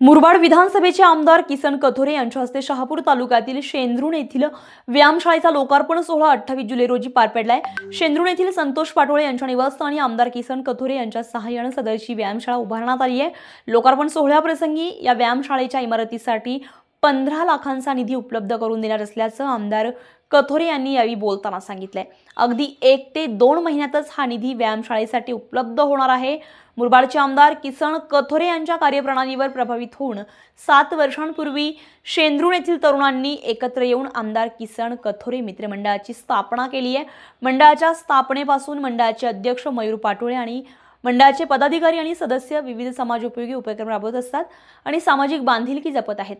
मुरबाड विधानसभेचे आमदार किसन कथोरे यांच्या हस्ते शहापूर तालुक्यातील शेंद्रुण येथील व्यायामशाळेचा लोकार्पण सोहळा अठ्ठावीस जुलै रोजी पार पडलाय. शेंद्रुण येथील संतोष पाटोळे यांच्या निवासस्थानी आमदार किसन कथोरे यांच्या सहाय्यानं सदरची व्यायामशाळा उभारण्यात आली आहे. लोकार्पण सोहळ्याप्रसंगी या व्यायामशाळेच्या इमारतीसाठी पंधरा लाखांचा निधी उपलब्ध करून देणार असल्याचं आमदार कथोरे यांनी यावेळी बोलताना सांगितलंय. अगदी एक ते दोन महिन्यातच हा निधी व्यायामशाळेसाठी उपलब्ध होणार आहे. मुरबाडचे आमदार किसन कथोरे यांच्या कार्यप्रणालीवर प्रभावित होऊन सात वर्षांपूर्वी शेंद्रुण येथील तरुणांनी एकत्र येऊन आमदार किसन कथोरे मित्रमंडळाची स्थापना केली आहे. मंडळाच्या स्थापनेपासून मंडळाचे अध्यक्ष मयूर पाटोळे आणि मंडळाचे पदाधिकारी आणि सदस्य विविध समाजोपयोगी उपक्रम राबवत असतात आणि सामाजिक बांधिलकी जपत आहेत.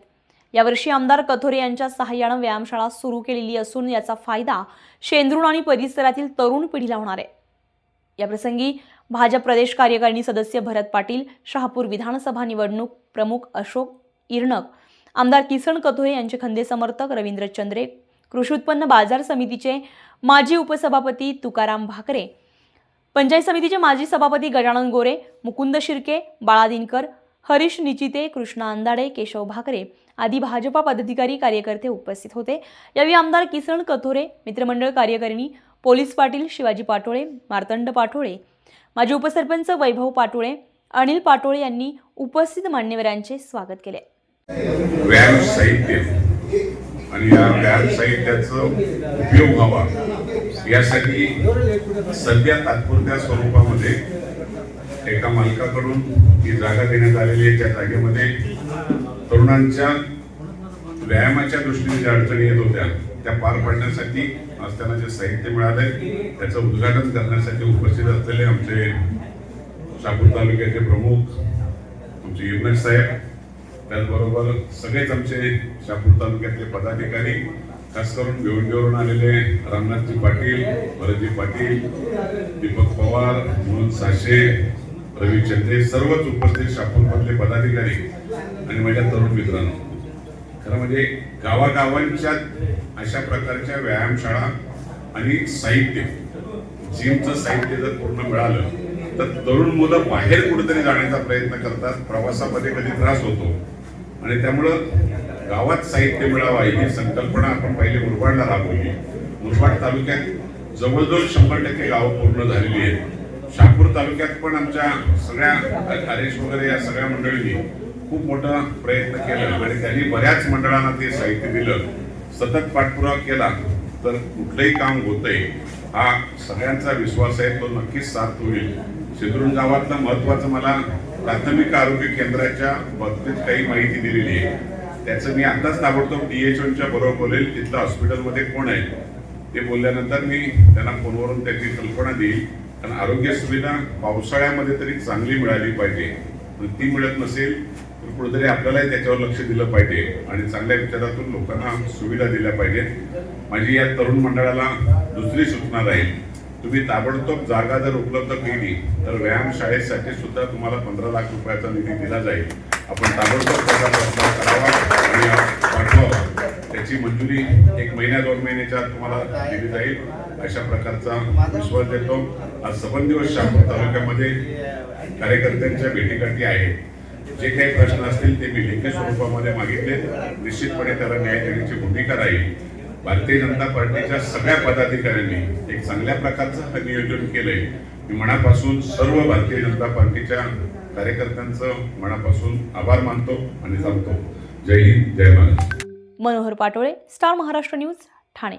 यावर्षी आमदार कथोरे यांच्या सहाय्यानं व्यायामशाळा सुरू केलेली असून याचा फायदा शेंद्रुण आणि परिसरातील तरुण पिढीला होणार आहे. याप्रसंगी भाजप प्रदेश कार्यकारिणी सदस्य भरत पाटील शहापूर विधानसभा निवडणूक प्रमुख अशोक इर्णक आमदार किसन कथोरे यांचे खंदे समर्थक रवींद्र चंद्रे कृषी उत्पन्न बाजार समितीचे माजी उपसभापती तुकाराम भाकरे पंचायत समितीचे माजी सभापती गजानन गोरे मुकुंद शिर्के बाळा दिनकर हरीश निचिते कृष्णा अंदाडे केशव भाकरे आदी भाजपा पदाधिकारी कार्यकर्ते उपस्थित होते. यावेळी आमदार किसन कथोरे मित्रमंडळ कार्यकारिणी पोलीस पाटील शिवाजी पाटोळे मार्तंड पाटोळे माजी उपसरपंच वैभव पाटोळे अनिल पाटोळे यांनी उपस्थित मान्यवरांचे स्वागत केले. व्यायाम साहित्य आणि या व्यायाम साहित्याचा उपयोग व्हावा यासाठी सध्या तात्पुरत्या स्वरूपामध्ये एका मालकाकडून ही जागा देण्यात आलेली आहे. त्या जागेमध्ये तरुणांच्या व्यायामाच्या दृष्टीने ज्या अडचणी येत होत्या त्या पार पाडण्यासाठी आज त्यांना जे साहित्य मिळालंय त्याचं उद्घाटन करण्यासाठी उपस्थित असलेले आमचे शापूर तालुक्याचे प्रमुख आमचे युवक साहेब त्याचबरोबर सगळेच आमचे शापूर तालुक्यातले पदाधिकारी खास करून भिवंडीवरून आलेले रामनाथजी पाटील भरतजी पाटील दीपक पवार मनोज साशे रवी चंद्रे सर्वच उपस्थित शापूरमधले पदाधिकारी आणि माझ्या तरुण मित्रांनो. खरं म्हणजे गावागावांच्या अशा प्रकारच्या व्यायामशाळा आणि साहित्य जिमचं साहित्य जर पूर्ण मिळालं तर तरुण मुलं बाहेर कुठेतरी जाण्याचा प्रयत्न करतात प्रवासामध्ये कधी त्रास होतो. आणि त्यामुळं गावात साहित्य मिळावा ही संकल्पना आपण पहिले मुरबाडला राबवली. मुरबाड तालुक्यात जवळजवळ शंभर टक्के गावं पूर्ण झालेली आहेत. शहापूर तालुक्यात पण आमच्या सगळ्या कार्यश वगैरे या सगळ्या मंडळींनी खूप मोठा प्रयत्न केला आणि त्यांनी बऱ्याच मंडळांना ते साहित्य दिलं. सतत पाठपुरावा केला तर कुठलंही काम होतंय हा सगळ्यांचा विश्वास आहे तो नक्कीच सार्थ होईल. शिंदरून गावातलं महत्वाचं मला प्राथमिक आरोग्य केंद्राच्या बाबतीत काही माहिती दिलेली आहे. त्याचं मी आताच ताबडतोब डी एच ओच्या बरोबर बोलेल तिथलं हॉस्पिटलमध्ये कोण आहे? ते बोलल्यानंतर मी त्यांना फोनवरून त्याची कल्पना देईल. कारण आरोग्य सुविधा पावसाळ्यामध्ये तरी चांगली मिळाली पाहिजे. पण ती मिळत नसेल तर कुठेतरी आपल्यालाही त्याच्यावर लक्ष दिलं पाहिजे आणि चांगल्या विचारातून लोकांना सुविधा दिल्या पाहिजेत. माझी या तरुण मंडळाला दुसरी सूचना राहील. तुम्ही ताबडतोब जागा जर उपलब्ध केली तर व्यायाम शाळेसाठी सुद्धा तुम्हाला पंधरा लाख रुपयाचा निधी दिला जाईल. आपण ताबडतोब करावा आणि पाठवावा. त्याची मंजुरी एक महिन्या दोन महिन्याच्या आत तुम्हाला दिली जाईल. अशा प्रकारचा विश्वास देतो. आज सबन दिवस शहापूर तालुक्यामध्ये कार्यकर्त्यांच्या भेटीगाठी आहेत. जे काही प्रश्न असतील ते मी लेखी स्वरूपामध्ये मागितले. निश्चितपणे त्याला न्याय देण्याची भूमिका राहील. भारतीय जनता पार्टीच्या सगळ्या पदाधिकाऱ्यांनी एक चांगल्या प्रकारचं नियोजन केलंय. मी मनापासून सर्व भारतीय जनता पार्टीच्या कार्यकर्त्यांचं मनापासून आभार मानतो आणि सांगतो जय हिंद जय महाराष्ट्र मनोहर पाटोळे स्टार महाराष्ट्र न्यूज ठाणे.